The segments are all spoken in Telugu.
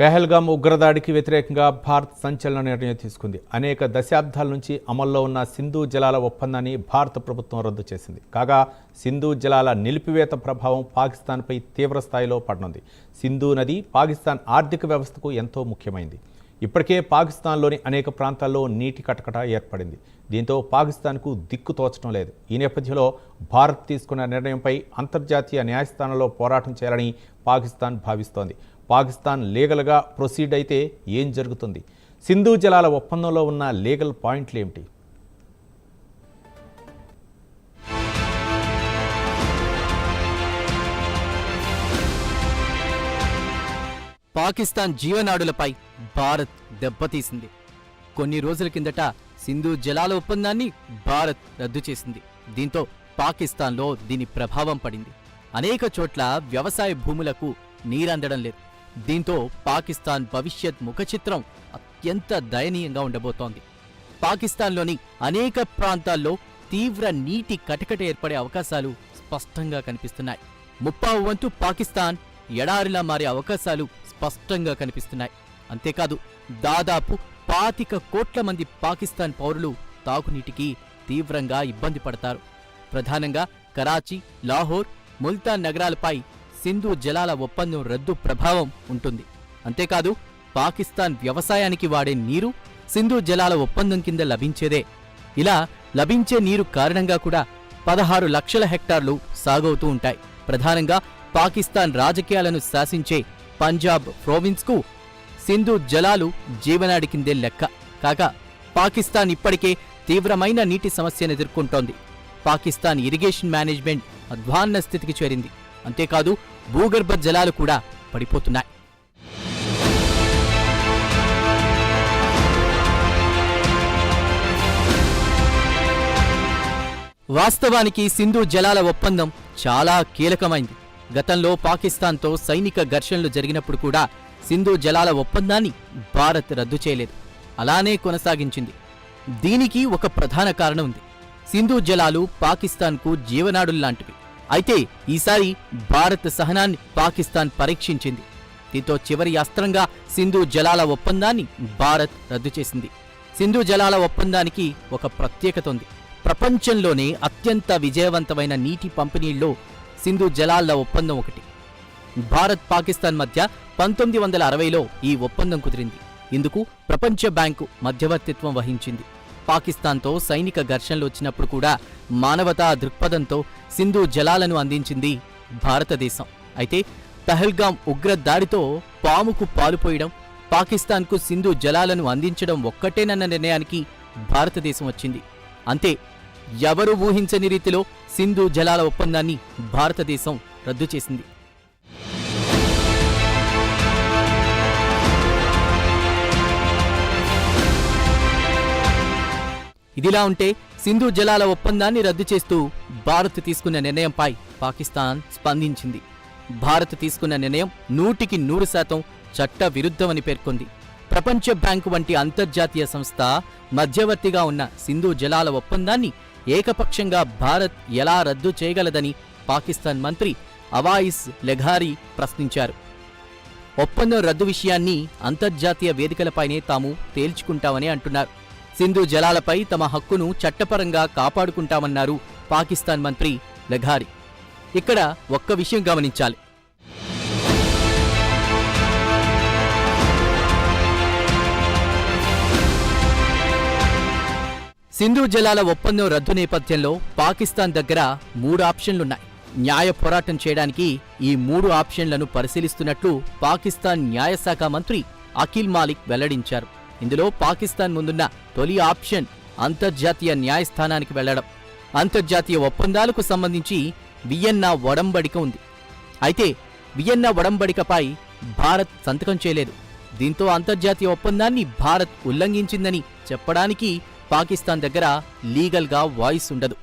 పెహల్గాం ఉగ్రదాడికి వ్యతిరేకంగా భారత్ సంచలన నిర్ణయం తీసుకుంది. అనేక దశాబ్దాల నుంచి అమల్లో ఉన్న సింధు జలాల ఒప్పందాన్ని భారత ప్రభుత్వం రద్దు చేసింది. కాగా సింధు జలాల నిలిపివేత ప్రభావం పాకిస్తాన్పై తీవ్ర స్థాయిలో పడనుంది. సింధు నది పాకిస్తాన్ ఆర్థిక వ్యవస్థకు ఎంతో ముఖ్యమైంది. ఇప్పటికే పాకిస్తాన్లోని అనేక ప్రాంతాల్లో నీటి కటకట ఏర్పడింది. దీంతో పాకిస్తాన్కు దిక్కు తోచడం లేదు. ఈ నేపథ్యంలో భారత్ తీసుకున్న నిర్ణయంపై అంతర్జాతీయ న్యాయస్థానంలో పోరాటం చేయాలని పాకిస్తాన్ భావిస్తోంది. పాకిస్తాన్ లీగల్గా ప్రొసీడ్ అయితే ఏం జరుగుతుంది? సింధు జలాల ఒప్పందంలో ఉన్న లీగల్ పాయింట్లు ఏమిటి? పాకిస్తాన్ జీవనాడులపై భారత్ దెబ్బతీసింది. కొన్ని రోజుల కిందట సింధు జలాల ఒప్పందాన్ని భారత్ రద్దు చేసింది. దీంతో పాకిస్తాన్లో దీని ప్రభావం పడింది. అనేక చోట్ల వ్యవసాయ భూములకు నీరందడం లేదు. దీంతో పాకిస్తాన్ భవిష్యత్ ముఖచిత్రం అత్యంత దయనీయంగా ఉండబోతోంది. పాకిస్తాన్లోని అనేక ప్రాంతాల్లో తీవ్ర నీటి కటకట ఏర్పడే అవకాశాలు స్పష్టంగా కనిపిస్తున్నాయి. ముప్పావు వంతు పాకిస్తాన్ ఎడారిలా మారే అవకాశాలు స్పష్టంగా కనిపిస్తున్నాయి. అంతేకాదు దాదాపు పాతిక కోట్ల మంది పాకిస్తాన్ పౌరులు తాగునీటికి తీవ్రంగా ఇబ్బంది పడతారు. ప్రధానంగా కరాచీ లాహోర్ ముల్తాన్ నగరాలపై సింధు జలాల ఒప్పందం రద్దు ప్రభావం ఉంటుంది. అంతేకాదు పాకిస్తాన్ వ్యవసాయానికి వాడే నీరు సింధు జలాల ఒప్పందం కింద లభించేదే. ఇలా లభించే నీరు కారణంగా కూడా పదహారు లక్షల హెక్టార్లు సాగవుతూ ఉంటాయి. ప్రధానంగా పాకిస్తాన్ రాజకీయాలను శాసించే పంజాబ్ ప్రోవిన్స్కు సింధు జలాలు జీవనాడి కిందే లెక్క. కాగా పాకిస్తాన్ ఇప్పటికే తీవ్రమైన నీటి సమస్యను ఎదుర్కొంటోంది. పాకిస్తాన్ ఇరిగేషన్ మేనేజ్మెంట్ అధ్వాన్న స్థితికి చేరింది. అంతేకాదు భూగర్భ జలాలు కూడా పడిపోతున్నాయి. వాస్తవానికి సింధు జలాల ఒప్పందం చాలా కీలకమైంది. గతంలో పాకిస్తాన్తో సైనిక ఘర్షణలు జరిగినప్పుడు కూడా సింధు జలాల ఒప్పందాన్ని భారత్ రద్దు చేయలేదు. అలానే కొనసాగించింది. దీనికి ఒక ప్రధాన కారణం ఉంది. సింధు జలాలు పాకిస్తాన్కు జీవనాడుల్లాంటివి. అయితే ఈసారి భారత్ సహనాన్ని పాకిస్తాన్ పరీక్షించింది. దీంతో చివరి అస్త్రంగా సింధు జలాల ఒప్పందాన్ని భారత్ రద్దు చేసింది. సింధు జలాల ఒప్పందానికి ఒక ప్రత్యేకత ఉంది. ప్రపంచంలోనే అత్యంత విజయవంతమైన నీటి పంపిణీల్లో సింధు జలాల ఒప్పందం ఒకటి. భారత్ పాకిస్తాన్ మధ్య పంతొమ్మిది వందల అరవైలో ఈ ఒప్పందం కుదిరింది. ఇందుకు ప్రపంచ బ్యాంకు మధ్యవర్తిత్వం వహించింది. పాకిస్తాన్తో సైనిక ఘర్షణలు వచ్చినప్పుడు కూడా మానవతా దృక్పథంతో సింధు జలాలను అందించింది భారతదేశం. అయితే పహల్గాం ఉగ్ర దాడితో పాముకు పాలుపోయడం పాకిస్తాన్కు సింధు జలాలను అందించడం ఒక్కటేనన్న నిర్ణయానికి భారతదేశం వచ్చింది. అంతే ఎవరు ఊహించని రీతిలో సింధు జలాల ఒప్పందాన్ని భారతదేశం రద్దు చేసింది. ఇదిలా ఉంటే సింధు జలాల ఒప్పందాన్ని రద్దు చేస్తూ భారత్ తీసుకున్న నిర్ణయంపై పాకిస్తాన్ స్పందించింది. భారత్ తీసుకున్న నిర్ణయం నూటికి నూరు శాతం చట్ట విరుద్ధమని పేర్కొంది. ప్రపంచ బ్యాంకు వంటి అంతర్జాతీయ సంస్థ మధ్యవర్తిగా ఉన్న సింధు జలాల ఒప్పందాన్ని ఏకపక్షంగా భారత్ ఎలా రద్దు చేయగలదని పాకిస్తాన్ మంత్రి అవాయిస్ లెఘారీ ప్రశ్నించారు. ఒప్పందం రద్దు విషయాన్ని అంతర్జాతీయ వేదికలపైనే తాము తేల్చుకుంటామని అంటున్నారు. సింధు జలాలపై తమ హక్కును చట్టపరంగా కాపాడుకుంటామన్నారు పాకిస్తాన్ మంత్రి లఘారి ఇక్కడ ఒక్క విషయం గమనించాలి. సింధు జలాల ఒప్పందం రద్దు నేపథ్యంలో పాకిస్తాన్ దగ్గర మూడు ఆప్షన్లున్నాయి. న్యాయ పోరాటం చేయడానికి ఈ మూడు ఆప్షన్లను పరిశీలిస్తున్నట్లు పాకిస్తాన్ న్యాయశాఖ మంత్రి అఖిల్ మాలిక్ వెల్లడించారు. ఇందులో పాకిస్తాన్ ముందున్న తొలి ఆప్షన్ అంతర్జాతీయ న్యాయస్థానానికి వెళ్ళడం అంతర్జాతీయ ఒప్పందాలకు సంబంధించి వియన్నా ఒడంబడిక ఉంది. అయితే వియన్నా ఒడంబడికపై భారత్ సంతకం చేయలేదు. దీంతో అంతర్జాతీయ ఒప్పందాన్ని భారత్ ఉల్లంఘించిందని చెప్పడానికి పాకిస్తాన్ దగ్గర లీగల్గా వాయిస్ ఉండదు.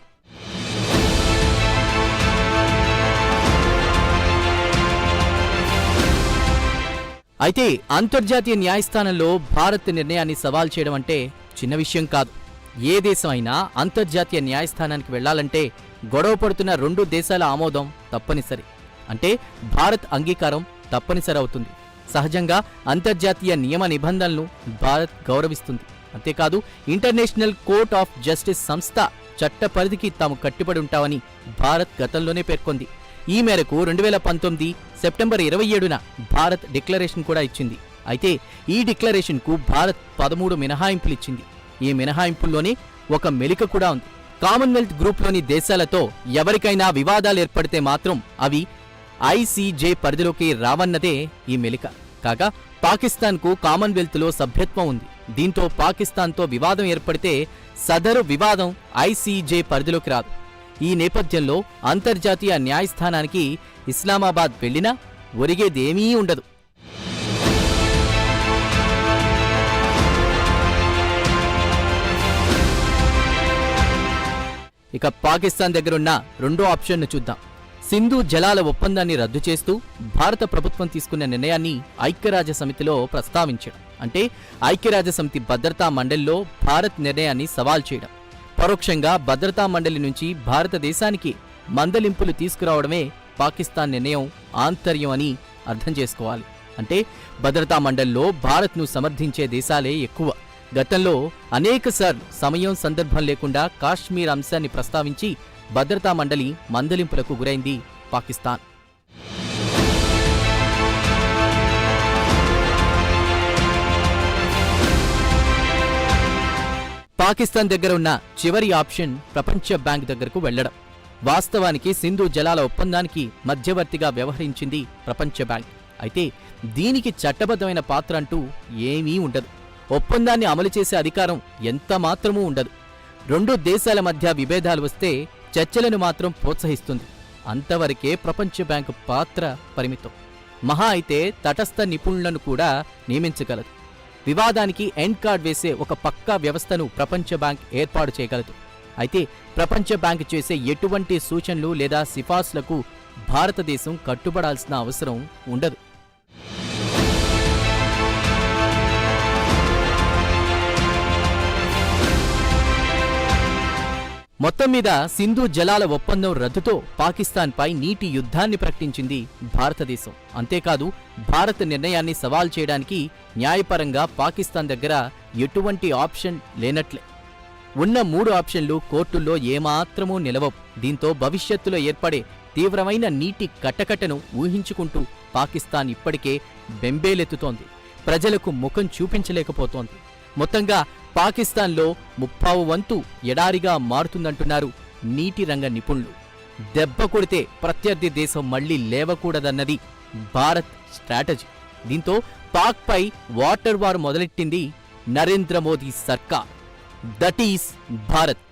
అయితే అంతర్జాతీయ న్యాయస్థానంలో భారత్ నిర్ణయాన్ని సవాల్ చేయడం అంటే చిన్న విషయం కాదు. ఏ దేశం అయినా అంతర్జాతీయ న్యాయస్థానానికి వెళ్ళాలంటే గొడవ పడుతున్న రెండు దేశాల ఆమోదం తప్పనిసరి. అంటే భారత్ అంగీకారం తప్పనిసరి అవుతుంది. సహజంగా అంతర్జాతీయ నియమ నిబంధనలను భారత్ గౌరవిస్తుంది. అంతేకాదు ఇంటర్నేషనల్ కోర్ట్ ఆఫ్ జస్టిస్ సంస్థ చట్ట పరిధికి తాము కట్టుబడి ఉంటామని భారత్ గతంలోనే పేర్కొంది. ఈ మేరకు రెండు వేల పంతొమ్మిది సెప్టెంబర్ ఇరవై ఏడున భారత్ డిక్లరేషన్ కూడా ఇచ్చింది. అయితే ఈ డిక్లరేషన్కు భారత్ పదమూడు మినహాయింపులు ఇచ్చింది. ఈ మినహాయింపుల్లోనే ఒక మెలిక కూడా ఉంది. కామన్వెల్త్ గ్రూప్లోని దేశాలతో ఎవరికైనా వివాదాలు ఏర్పడితే మాత్రం అవి ఐసీజే పరిధిలోకి రావన్నదే ఈ మెలిక. కాగా పాకిస్తాన్కు కామన్వెల్త్లో సభ్యత్వం ఉంది. దీంతో పాకిస్తాన్తో వివాదం ఏర్పడితే సదరు వివాదం ఐసీజే పరిధిలోకి రాదు. ఈ నేపథ్యంలో అంతర్జాతీయ న్యాయస్థానానికి ఇస్లామాబాద్ వెళ్ళినా ఒరిగేదేమీ ఉండదు. ఇక పాకిస్తాన్ దగ్గరున్న రెండో ఆప్షన్ను చూద్దాం. సింధు జలాల ఒప్పందాన్ని రద్దు చేస్తూ భారత ప్రభుత్వం తీసుకున్న నిర్ణయాన్ని ఐక్యరాజ్య సమితిలో ప్రస్తావించడం. అంటే ఐక్యరాజ్య సమితి భద్రతా మండలిలో భారత్ నిర్ణయాన్ని సవాల్ చేయడం. పరోక్షంగా భద్రతా మండలి నుంచి భారతదేశానికి మందలింపులు తీసుకురావడమే పాకిస్తాన్ నిర్ణయం ఆంతర్యం అని అర్థం చేసుకోవాలి. అంటే భద్రతా మండలిలో భారత్ను సమర్థించే దేశాలే ఎక్కువ. గతంలో అనేకసార్లు సమయం సందర్భం లేకుండా కాశ్మీర్ అంశాన్ని ప్రస్తావించి భద్రతా మండలి మందలింపులకు గురైంది పాకిస్తాన్. పాకిస్తాన్ దగ్గర ఉన్న చివరి ఆప్షన్ ప్రపంచ బ్యాంక్ దగ్గరకు వెళ్ళడం వాస్తవానికి సింధు జలాల ఒప్పందానికి మధ్యవర్తిగా వ్యవహరించింది ప్రపంచ బ్యాంక్. అయితే దీనికి చట్టబద్ధమైన పాత్ర అంటూ ఏమీ ఉండదు. ఒప్పందాన్ని అమలు చేసే అధికారం ఎంత మాత్రమూ ఉండదు. రెండు దేశాల మధ్య విభేదాలు వస్తే చర్చలను మాత్రం ప్రోత్సహిస్తుంది. అంతవరకే ప్రపంచ బ్యాంకు పాత్ర పరిమితం. మహా అయితే తటస్థ నిపుణులను కూడా నియమించగలదు. వివాదానికి ఎండ్ కార్డ్ వేసే ఒక పక్కా వ్యవస్థను ప్రపంచ బ్యాంక్ ఏర్పాటు చేయగలదు. అయితే ప్రపంచ బ్యాంక్ చేసే ఎటువంటి సూచనలు లేదా సిఫార్సులకు భారతదేశం కట్టుబడాల్సిన అవసరం ఉండదు. మొత్తం మీద సింధు జలాల ఒప్పందం రద్దుతో పాకిస్తాన్పై నీటి యుద్ధాన్ని ప్రకటించింది భారతదేశం. అంతేకాదు భారత్ నిర్ణయాన్ని సవాల్ చేయడానికి న్యాయపరంగా పాకిస్తాన్ దగ్గర ఎటువంటి ఆప్షన్ లేనట్లే. ఉన్న మూడు ఆప్షన్లు కోర్టుల్లో ఏమాత్రమూ నిలవవు. దీంతో భవిష్యత్తులో ఏర్పడే తీవ్రమైన నీటి కట్టకట్టను ఊహించుకుంటూ పాకిస్తాన్ ఇప్పటికే బెంబేలెత్తుతోంది. ప్రజలకు ముఖం చూపించలేకపోతోంది. మొత్తంగా పాకిస్తాన్లో ముప్పావు వంతు ఎడారిగా మారుతుందంటున్నారు నీటి రంగ నిపుణులు. దెబ్బ కొడితే ప్రత్యర్థి దేశం మళ్ళీ లేవకూడదన్నది భారత్ స్ట్రాటజీ. దీంతో పాక్పై వాటర్ వార్ మొదలెట్టింది నరేంద్ర మోదీ సర్కార్. That is Bharat.